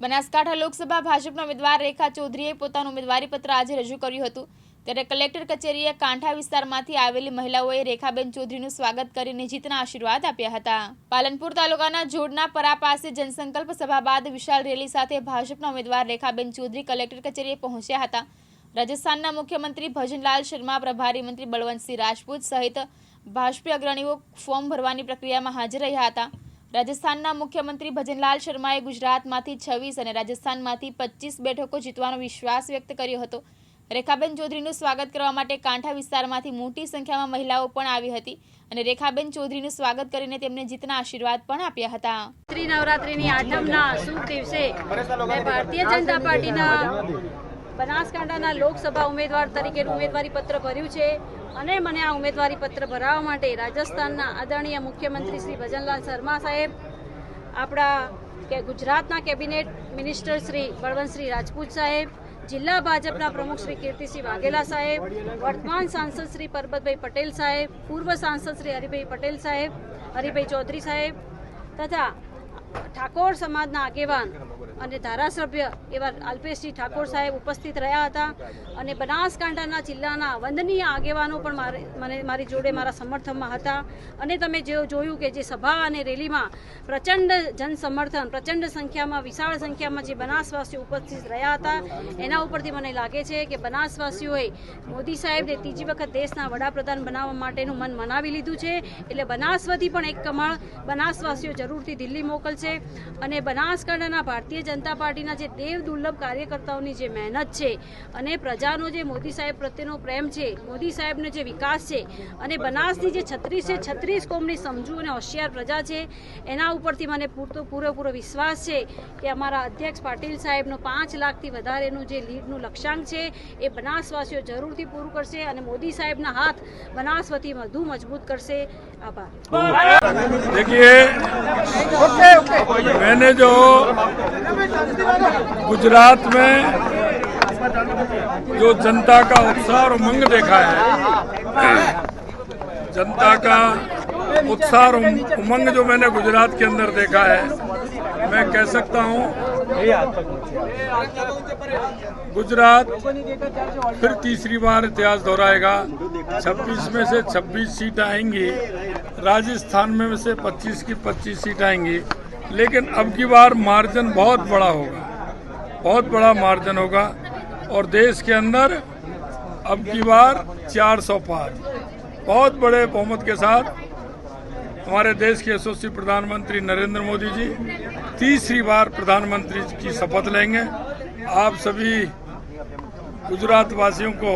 બનાસકાંઠા લોકસભા ભાજપના ઉમેદવાર રેખા ચૌધરીએ પોતાનું ઉમેદવારી પત્ર આજે રજૂ કર્યું હતું. ત્યારે કલેક્ટર કચેરીએ કાંઠા વિસ્તારમાંથી આવેલી મહિલાઓએ રેખાબેન ચૌધરીનું સ્વાગત કરીને જીતના આશીર્વાદ આપ્યા હતા. પાલનપુર તાલુકાના જોડના પરા પાસે જનસંકલ્પ સભા બાદ વિશાળ રેલી સાથે ભાજપના ઉમેદવાર રેખાબેન ચૌધરી કલેક્ટર કચેરીએ પહોંચ્યા હતા. રાજસ્થાનના મુખ્યમંત્રી ભજનલાલ શર્મા, પ્રભારી મંત્રી બળવંતસિંહ રાજપૂત સહિત ભાજપી અગ્રણીઓ ફોર્મ ભરવાની પ્રક્રિયામાં હાજર રહ્યા હતા. રાજસ્થાનના મુખ્યમંત્રી ભજનલાલ શર્માએ ગુજરાતમાંથી છવ્વીસ અને રાજસ્થાનમાંથી પચીસ બેઠકો જીતવાનો વિશ્વાસ વ્યક્ત કર્યો હતો. રેખાબેન ચૌધરીનું સ્વાગત કરવા માટે કાંઠા વિસ્તારમાંથી મોટી સંખ્યામાં મહિલાઓ પણ આવી હતી અને રેખાબેન ચૌધરીનું સ્વાગત કરીને તેમને જીતના આશીર્વાદ પણ આપ્યા હતા. ત્રિનવરાત્રિની આઠમના શુભ દિવસે ભારતીય જનતા પાર્ટીના બનાસકાંઠાના લોકસભા ઉમેદવાર તરીકે ઉમેદવારી પત્ર ભર્યું છે અને મને આ ઉમેદવારી પત્ર ભરાવવા માટે રાજસ્થાનના આદરણીય મુખ્યમંત્રી શ્રી ભજનલાલ શર્મા સાહેબ, આપણા કે ગુજરાતના કેબિનેટ મિનિસ્ટર શ્રી બળવંતશ્રી રાજપૂત સાહેબ, જિલ્લા ભાજપના પ્રમુખ શ્રી કીર્તિસિંહ વાઘેલા સાહેબ, વર્તમાન સાંસદ શ્રી પરબતભાઈ પટેલ સાહેબ, પૂર્વ સાંસદ શ્રી હરિભાઈ પટેલ સાહેબ, હરિભાઈ ચૌધરી સાહેબ તથા ઠાકોર સમાજના આગેવાન અને ધારાસભ્ય એવા અલ્પેશજી ઠાકોર સાહેબ ઉપસ્થિત રહ્યા હતા અને બનાસકાંઠાના જિલ્લાના વંદનીય આગેવાનો પણ મારે મને મારી જોડે મારા સમર્થનમાં હતા. અને તમે જે જોયું કે જે સભા અને રેલીમાં પ્રચંડ જનસમર્થન, પ્રચંડ સંખ્યામાં, વિશાળ સંખ્યામાં જે બનાસવાસીઓ ઉપસ્થિત રહ્યા હતા, એના ઉપરથી મને લાગે છે કે બનાસવાસીઓએ મોદી સાહેબને ત્રીજી વખત દેશના વડાપ્રધાન બનાવવા માટેનું મન મનાવી લીધું છે. એટલે બનાસવાથી પણ એક કમળ બનાસવાસીઓ જરૂરથી દિલ્હી છે અને બનાસકાંઠાના ભારતીય જનતા પાર્ટીના જે દેવ દુર્લભ કાર્યકર્તાઓની જે મહેનત છે અને પ્રજાનો જે મોદી સાહેબ પ્રત્યેનો પ્રેમ છે મોદી સાહેબનો જે વિકાસ છે અને બનાસની જે છત્રીસે છત્રીસ કોમની સમજુ અને હોશિયાર પ્રજા છે એના ઉપરથી મને પૂરતો પૂરેપૂરો વિશ્વાસ છે કે અમારા અધ્યક્ષ પાટીલ સાહેબનો પાંચ લાખથી વધારેનું જે લીડનું લક્ષ્યાંક છે એ બનાસવાસીઓ જરૂરથી પૂરું કરશે અને મોદી સાહેબના હાથ બનાસ વતી વધુ મજબૂત કરશે. આભાર. मैंने जो गुजरात में जो जनता का उत्साह और उमंग देखा है, जनता का उत्साह और उमंग जो मैंने गुजरात के अंदर देखा है, मैं कह सकता हूँ, गुजरात फिर तीसरी बार इतिहास दोहराएगा। 26 में से 26 सीट आएँगी, राजस्थान में से 25 की 25 सीट आएँगी। लेकिन अब की बार मार्जिन बहुत बड़ा होगा, बहुत बड़ा मार्जिन होगा और देश के अंदर अब की बार 400 पार। बहुत बड़े बहुमत के साथ हमारे देश के यशस्वी प्रधानमंत्री नरेंद्र मोदी जी तीसरी बार प्रधानमंत्री की शपथ लेंगे। आप सभी गुजरात वासियों को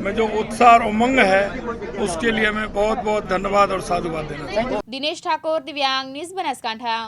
में जो उत्साह और उमंग है उसके लिए मैं बहुत बहुत धन्यवाद और साधुवाद देना दिनेश ठाकुर दिव्यांग न्यूज बनासकांठा